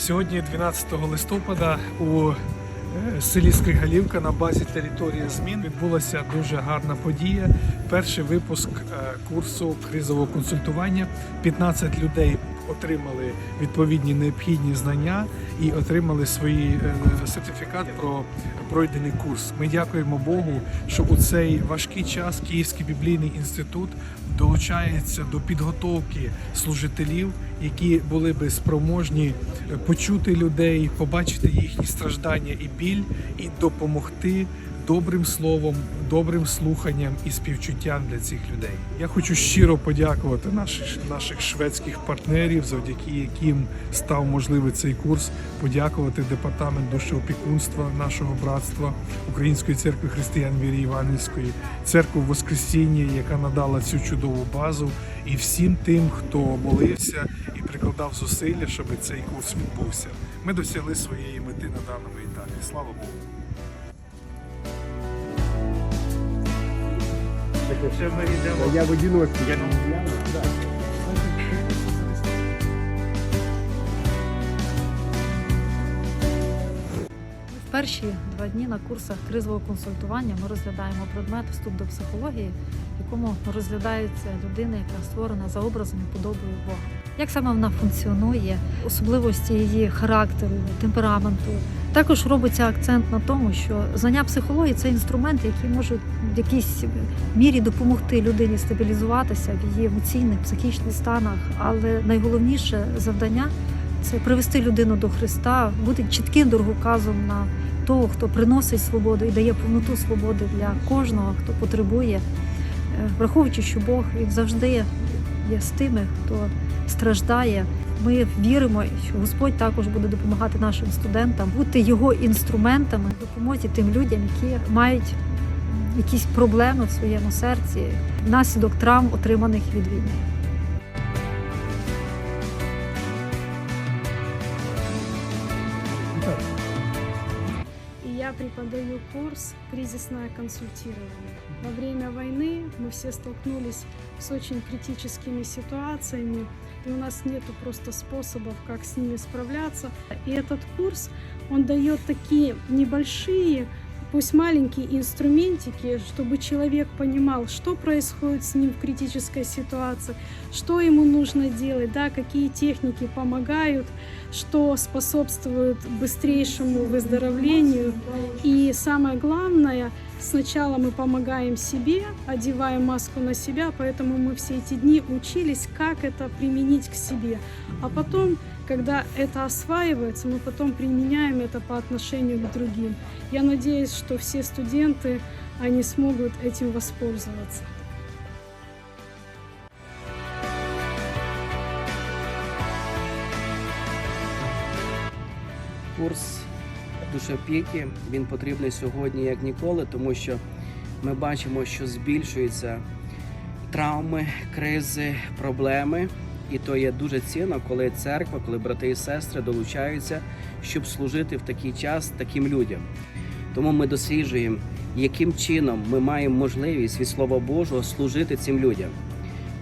Сьогодні, 12 листопада, у е, селі Скригалівка на базі території змін відбулася дуже гарна подія. Перший випуск е, курсу кризового консультування. 15 людей отримали відповідні необхідні знання і отримали свій е, сертифікат про пройдений курс. Ми дякуємо Богу, що у цей важкий час Київський біблійний інститут долучається до підготовки служителів, які були би спроможні е, почути людей, побачити їхні страждання і біль, і допомогти добрим словом, добрим слуханням і співчуттям для цих людей. Я хочу щиро подякувати наших, наших шведських партнерів, завдяки яким став можливий цей курс. Подякувати департамент душеопікунства нашого братства Української церкви християн віри Іванівської, церкву Воскресіння, яка надала цю чудову базу, і всім тим, хто молився і прикладав зусилля, щоб цей курс відбувся. Ми досягли своєї мети на даному етапі. Слава Богу. Я в одиночку. В перші два дні на курсах кризового консультування ми розглядаємо предмет вступ до психології, в якому розглядається людина, яка створена за образом і подобою Бога. Як саме вона функціонує, особливості її характеру, темпераменту. Також робиться акцент на тому, що знання психології це інструмент, який може в якійсь мірі допомогти людині стабілізуватися в її емоційних, психічних станах. Але найголовніше завдання це привести людину до Христа, бути чітким дороговказом на того, хто приносить свободу і дає повноту свободи для кожного, хто потребує, Е, враховуючи, що Бог він завжди є з тими, хто страждає. Ми віримо, що Господь також буде допомагати нашим студентам бути його інструментами допомозі тим людям, які мають якісь проблеми в своєму серці внаслідок травм, отриманих від війни. преподаю курс «Кризисное консультирование». Во время войны мы все столкнулись с очень критическими ситуациями, и у нас нет просто способов, как с ними справляться. И этот курс, он дает такие небольшие, пусть маленькие инструментики, чтобы человек понимал, что происходит с ним в критической ситуации, что ему нужно делать, да, какие техники помогают, что способствует быстрейшему выздоровлению. И самое главное, сначала мы помогаем себе, одеваем маску на себя, поэтому мы все эти дни учились, как это применить к себе. А потом, когда это осваивается, мы потом применяем это по отношению к другим. Я надеюсь, что все студенты, они смогут этим воспользоваться. Курс душопіки він потрібний сьогодні як ніколи, тому що ми бачимо, що збільшуються травми, кризи, проблеми. І то є дуже цінно, коли церква, коли брати і сестри долучаються, щоб служити в такий час таким людям. Тому ми досліджуємо, яким чином ми маємо можливість від Слова Божого служити цим людям.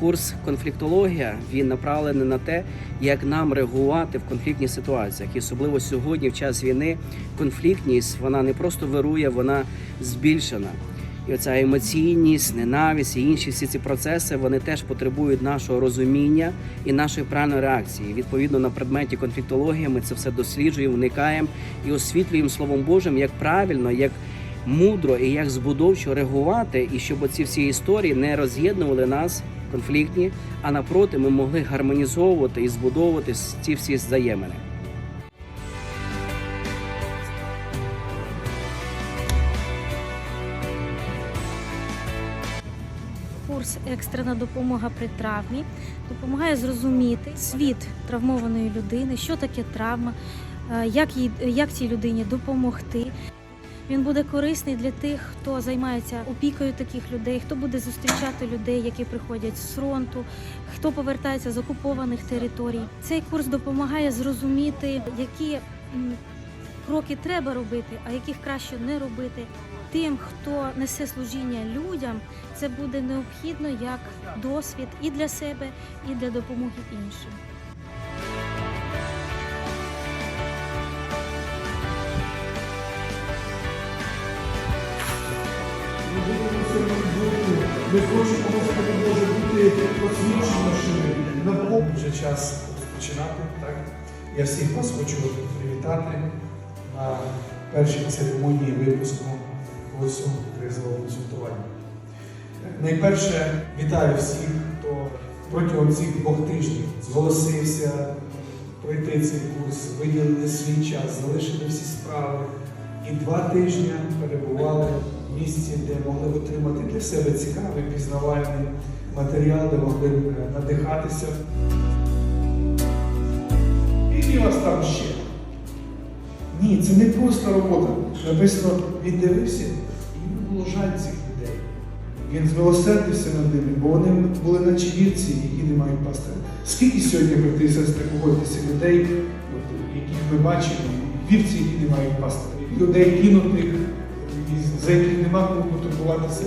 Курс конфліктологія він направлений на те, як нам реагувати в конфліктних ситуаціях. І особливо сьогодні, в час війни, конфліктність вона не просто вирує, вона збільшена. І оця емоційність, ненависть і інші всі ці процеси вони теж потребують нашого розуміння і нашої правильної реакції. Відповідно на предметі конфліктології ми це все досліджуємо, вникаємо і освітлюємо Словом Божим, як правильно, як мудро і як збудовчо реагувати, і щоб оці всі історії не роз'єднували нас конфліктні, а напроти ми могли гармонізовувати і збудовувати ці всі взаємини. Курс екстрена допомога при травмі допомагає зрозуміти світ травмованої людини, що таке травма, е, як їй як цій людині допомогти. Він буде корисний для тих, хто займається опікою таких людей, хто буде зустрічати людей, які приходять з фронту, хто повертається з окупованих територій. Цей курс допомагає зрозуміти, які кроки треба робити, а яких краще не робити. Тим, хто несе служіння людям, це буде необхідно як досвід і для себе, і для допомоги іншим. Ми хочемо Господи Боже бути посвідченішими. На вже час починати. Так? Я всіх вас хочу привітати на першій церемонії випуску курсу кризового консультування. Найперше вітаю всіх, хто протягом цих двох тижнів зголосився пройти цей курс, виділили свій час, залишили всі справи і два тижні перебували в місці, де могли отримати для себе цікавий пізнавальний матеріал, де могли е, надихатися. І вас там ще. Ні, це не просто робота. Написано, він дивився, і йому було жаль цих людей. Він змилосердився над ними, бо вони були наче вівці, які не мають пастиря. Скільки сьогодні, брати сестри, погодьтеся людей, яких ми бачимо, вівці, які не мають пастиря, людей кинутих, за яких нема кому потурбуватися.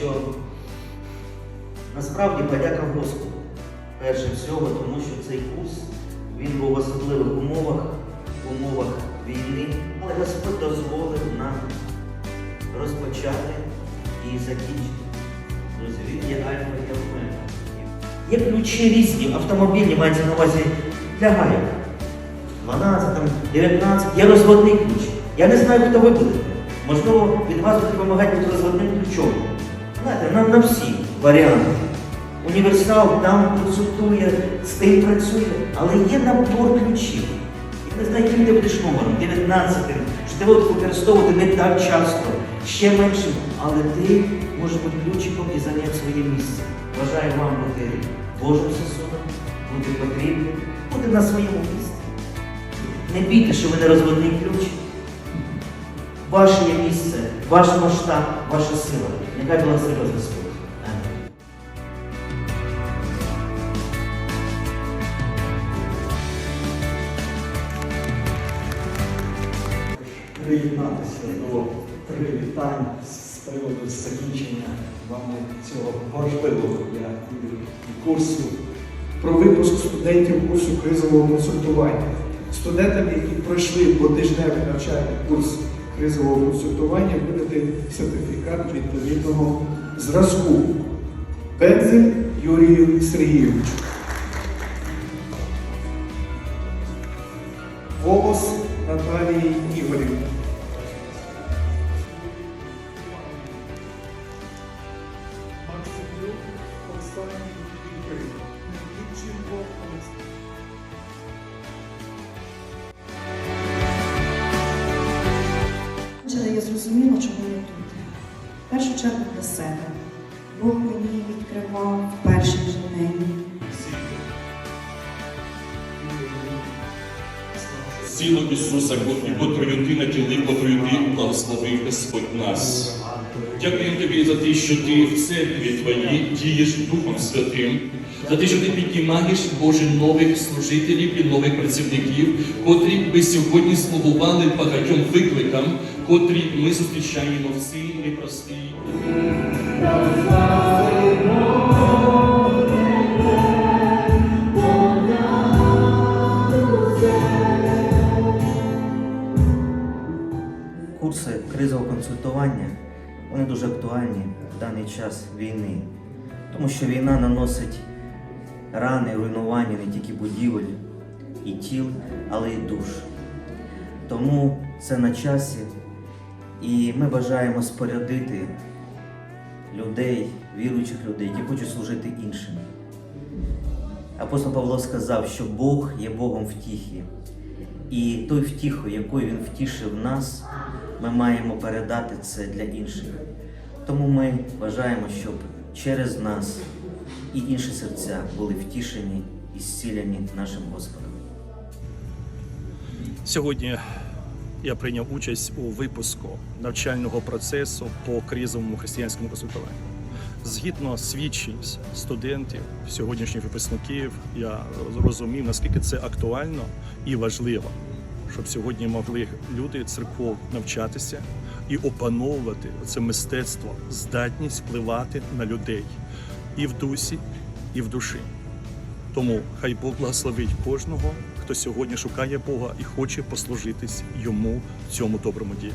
Що насправді подяка Господу. Перше всього, тому що цей курс він був в особливих умовах, в умовах війни. Але Господь дозволив нам розпочати і закінчити. Друзі, він є альфа і омега. Є ключі різні, автомобільні мається на увазі для гайок. 12, 19, є розводний ключ. Я не знаю, хто ви будете. Можливо, від вас буде допомагати бути розводним ключом. Знаєте, нам на всі варіанти. Універсал там консультує, з тим працює, але є набор ключів. Я не знаю, яким ти будеш номером, 19, що ти будеш використовувати не так часто, ще меншим, але ти можеш бути ключиком і зайняти своє місце. Бажаю вам бути Божим сосудом, бути потрібним, бути на своєму місці. Не бійте, що ви не розводний ключ. Ваше є місце, ваш масштаб, ваша сила. Нехай благословить Господь. Приєднатися до привітань з приводу закінчення вами цього важливого для курсу. про випуск студентів курсу кризового консультування. Студентам, які пройшли двотижневий навчальний курс кризового консультування, видати сертифікат відповідного зразку. Пензель Юрію Сергійовичу. Волос Наталії Ігорівні. Мені в перший же день. Силу Ісуса, і котрою ти на тілі, котрою ти благословив Господь нас. Дякуємо тобі за те, що ти в церкві твоїй дієш Духом Святим, за те, що ти піднімаєш Боже нових служителів і нових працівників, котрі би сьогодні слугували багатьом викликам, котрі ми зустрічаємо в цій непростій. Курси кризового консультування вони дуже актуальні в даний час війни, тому що війна наносить рани, руйнування не тільки будівель і тіл, але й душ. Тому це на часі, і ми бажаємо спорядити людей, віруючих людей, які хочуть служити іншим. Апостол Павло сказав, що Бог є Богом втіхи. І той втіхою, якою Він втішив нас, ми маємо передати це для інших. Тому ми бажаємо, щоб через нас і інші серця були втішені і зціляні нашим Господом. Сьогодні я прийняв участь у випуску навчального процесу по кризовому християнському консультуванню. Згідно свідчень студентів, сьогоднішніх випускників, я розумів, наскільки це актуально і важливо, щоб сьогодні могли люди церков навчатися і опановувати це мистецтво, здатність впливати на людей і в дусі, і в душі. Тому хай Бог благословить кожного, хто сьогодні шукає Бога і хоче послужитись йому в цьому доброму ділі.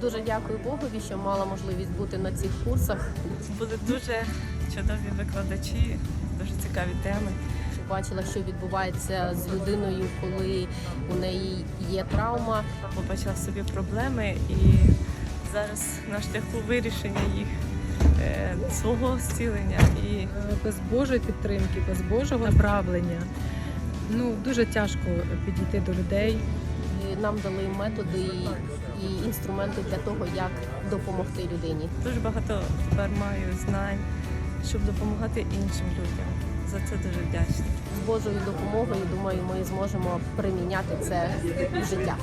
Дуже дякую Богові, що мала можливість бути на цих курсах. Були дуже чудові викладачі, дуже цікаві теми. Бачила, що відбувається з людиною, коли у неї є травма. Побачила собі проблеми і зараз на шляху вирішення їх е, свого зцілення і без Божої підтримки, без Божого направлення. Ну дуже тяжко підійти до людей. Нам дали методи і інструменти для того, як допомогти людині. дуже багато тепер маю знань, щоб допомагати іншим людям. За це дуже вдячна. З Божою допомогою, думаю, ми зможемо приміняти це в життя.